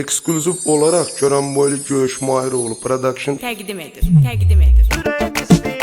eksklüziv olaraq Görənboylu Göğüş Mahiroğlu Production təqdim edir. Təqdim edir. Ürəyim istəyir.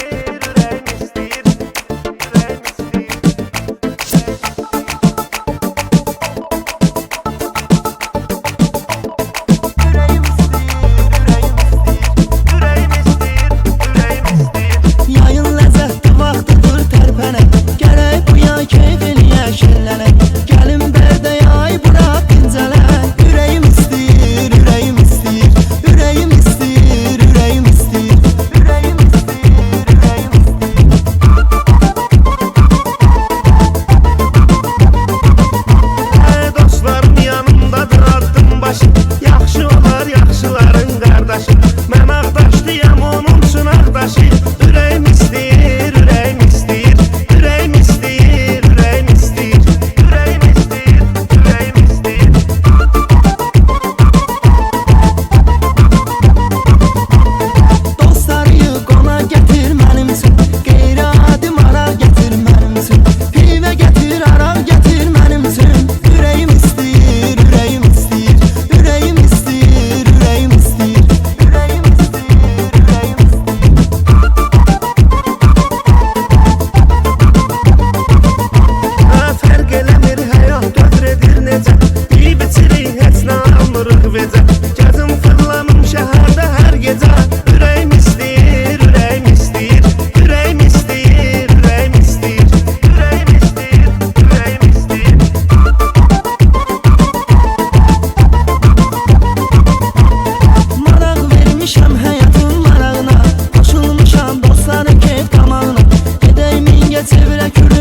Yetişmişəm həyatın marağına Qoşulmuşam dostlar əkib damağına Gedəyim ingə çevirə kürə